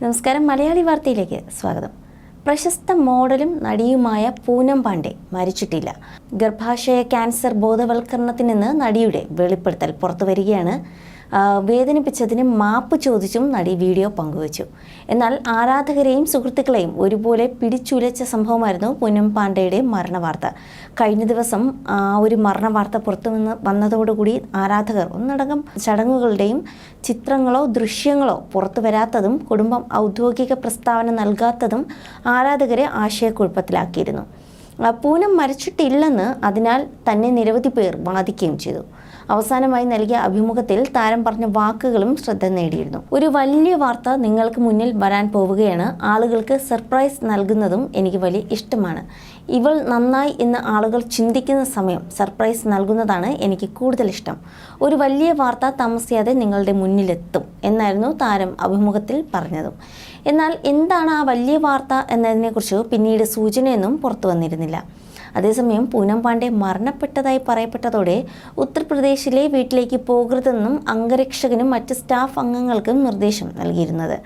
നമസ്കാരം മലയാളി വാർത്തയിലേക്ക് സ്വാഗതം. പ്രശസ്ത മോഡലും നടിയുമായ പൂനം പാണ്ഡെ മരിച്ചിട്ടില്ല. ഗർഭാശയ ക്യാൻസർ ബോധവൽക്കരണത്തിൽ നിന്ന് നടിയുടെ വെളിപ്പെടുത്തൽ പുറത്തു വരികയാണ് ആ, വേദനിപ്പിച്ചതിന് മാപ്പ് ചോദിച്ചും നടി വീഡിയോ പങ്കുവച്ചു. എന്നാൽ ആരാധകരെയും സുഹൃത്തുക്കളെയും ഒരുപോലെ പിടിച്ചുലച്ച സംഭവമായിരുന്നു പൂനം പാണ്ഡെയുടെ മരണവാർത്ത. കഴിഞ്ഞ ദിവസം ആ ഒരു മരണവാർത്ത പുറത്തു വന്ന് വന്നതോടുകൂടി ആരാധകർ ഒന്നടങ്കം ചടങ്ങുകളുടെയും ചിത്രങ്ങളോ ദൃശ്യങ്ങളോ പുറത്തു വരാത്തതും കുടുംബം ഔദ്യോഗിക പ്രസ്താവന നൽകാത്തതും ആരാധകരെ ആശയക്കുഴപ്പത്തിലാക്കിയിരുന്നു. പൂനം മരിച്ചിട്ടില്ലെന്ന് അതിനാൽ തന്നെ നിരവധി പേർ വാദിക്കുകയും ചെയ്തു. അവസാനമായി നൽകിയ അഭിമുഖത്തിൽ താരം പറഞ്ഞ വാക്കുകളും ശ്രദ്ധ നേടിയിരുന്നു. ഒരു വലിയ വാർത്ത നിങ്ങൾക്ക് മുന്നിൽ വരാൻ പോവുകയാണ്. ആളുകൾക്ക് സർപ്രൈസ് നൽകുന്നതും എനിക്ക് വലിയ ഇഷ്ടമാണ്. ഇവൾ നന്നായി എന്ന് ആളുകൾ ചിന്തിക്കുന്ന സമയം സർപ്രൈസ് നൽകുന്നതാണ് എനിക്ക് കൂടുതൽ ഇഷ്ടം. ഒരു വലിയ വാർത്ത താമസിയാതെ നിങ്ങളുടെ മുന്നിലെത്തും എന്നായിരുന്നു താരം അഭിമുഖത്തിൽ പറഞ്ഞതും. എന്നാൽ എന്താണ് ആ വലിയ വാർത്ത എന്നതിനെക്കുറിച്ച് പിന്നീട് സൂചനയൊന്നും പുറത്തു വന്നിരുന്നില്ല. അതേസമയം പൂനം പാണ്ഡെ മരണപ്പെട്ടതായി പറയപ്പെട്ടതോടെ ഉത്തർപ്രദേശിലെ വീട്ടിലേക്ക് പോകരുതെന്നും അംഗരക്ഷകനും മറ്റ് സ്റ്റാഫ് അംഗങ്ങൾക്കും നിർദ്ദേശം നൽകിയിരുന്നത്.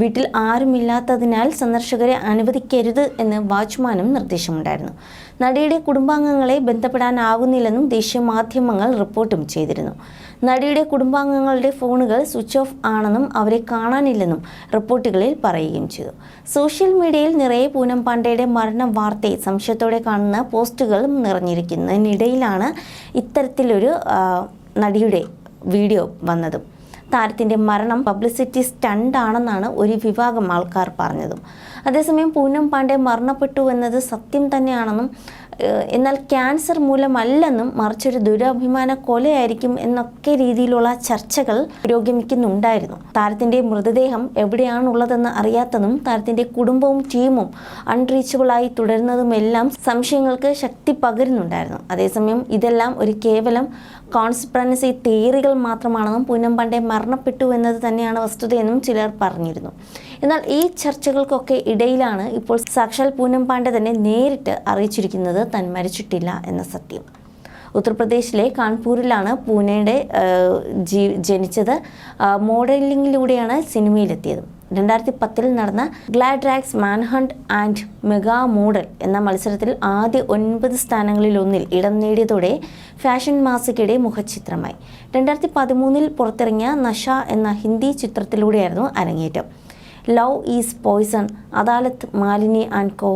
വീട്ടിൽ ആരുമില്ലാത്തതിനാൽ സന്ദർശകരെ അനുവദിക്കരുത് എന്ന് വാച്ച്മാനും നിർദ്ദേശമുണ്ടായിരുന്നു. നടിയുടെ കുടുംബാംഗങ്ങളെ ബന്ധപ്പെടാനാകുന്നില്ലെന്നും ദേശീയ മാധ്യമങ്ങൾ റിപ്പോർട്ടും ചെയ്തിരുന്നു. നടിയുടെ കുടുംബാംഗങ്ങളുടെ ഫോണുകൾ സ്വിച്ച് ഓഫ് ആണെന്നും അവരെ കാണാനില്ലെന്നും റിപ്പോർട്ടുകളിൽ പറയുകയും ചെയ്തു. സോഷ്യൽ മീഡിയയിൽ നിറയെ പൂനം പാണ്ഡെയുടെ മരണ വാർത്തയെ സംശയത്തോടെ കാണുന്ന പോസ്റ്റുകളും നിറഞ്ഞിരിക്കുന്നതിനിടയിലാണ് ഇത്തരത്തിലൊരു നടിയുടെ വീഡിയോ വന്നതും. താരത്തിന്റെ മരണം പബ്ലിസിറ്റി സ്റ്റണ്ടാണെന്നാണ് ഒരു വിഭാഗം ആൾക്കാർ പറഞ്ഞതും. അതേസമയം പൂനം പാണ്ഡെ മരണപ്പെട്ടു എന്നത് സത്യം തന്നെയാണെന്നും എന്നാൽ ക്യാൻസർ മൂലമല്ലെന്നും മറിച്ചൊരു ദുരഭിമാന കൊലയായിരിക്കും എന്നൊക്കെ രീതിയിലുള്ള ചർച്ചകൾ പുരോഗമിക്കുന്നുണ്ടായിരുന്നു. താരത്തിന്റെ മൃതദേഹം എവിടെയാണുള്ളതെന്ന് അറിയാത്തതും താരത്തിന്റെ കുടുംബവും ടീമും അൺറീച്ചബിളായി തുടരുന്നതുമെല്ലാം സംശയങ്ങൾക്ക് ശക്തി പകരുന്നുണ്ടായിരുന്നു. അതേസമയം ഇതെല്ലാം ഒരു കേവലം കോൺസ്പ്രൻസി തിയറികൾ മാത്രമാണെന്നും പൂനം പണ്ടേ മരണപ്പെട്ടു എന്നത് തന്നെയാണ് വസ്തുതയെന്നും ചിലർ പറഞ്ഞിരുന്നു. എന്നാൽ ഈ ചർച്ചകൾക്കൊക്കെ ഇടയിലാണ് ഇപ്പോൾ സാക്ഷാൽ പൂനം പാണ്ഡെ തന്നെ നേരിട്ട് അറിയിച്ചിരിക്കുന്നത് താൻ മരിച്ചിട്ടില്ല എന്ന സത്യം. ഉത്തർപ്രദേശിലെ കാൺപൂരിലാണ് പൂനെയുടെ ജനിച്ചത്. മോഡലിങ്ങിലൂടെയാണ് സിനിമയിലെത്തിയത്. രണ്ടായിരത്തി പത്തിൽ നടന്ന Gladrags manhunt and mega model എന്ന മത്സരത്തിൽ ആദ്യ ഒൻപത് സ്ഥാനങ്ങളിലൊന്നിൽ ഇടം നേടിയതോടെ ഫാഷൻ മാസികയുടെ മുഖചിത്രമായി. രണ്ടായിരത്തി പതിമൂന്നിൽ പുറത്തിറങ്ങിയ നഷ എന്ന ഹിന്ദി ചിത്രത്തിലൂടെയായിരുന്നു അരങ്ങേറ്റം. Love is poison Adalat Malini and co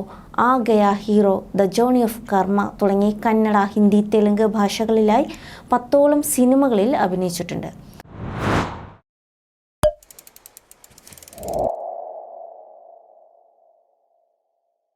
Aa Gaya hero the Johnny of Karma തുടങ്ങി കന്നഡ ഹിന്ദി തെലുങ്ക് ഭാഷകളിലായി പത്തോളം സിനിമകളിൽ അഭിനയിച്ചിട്ടുണ്ട്.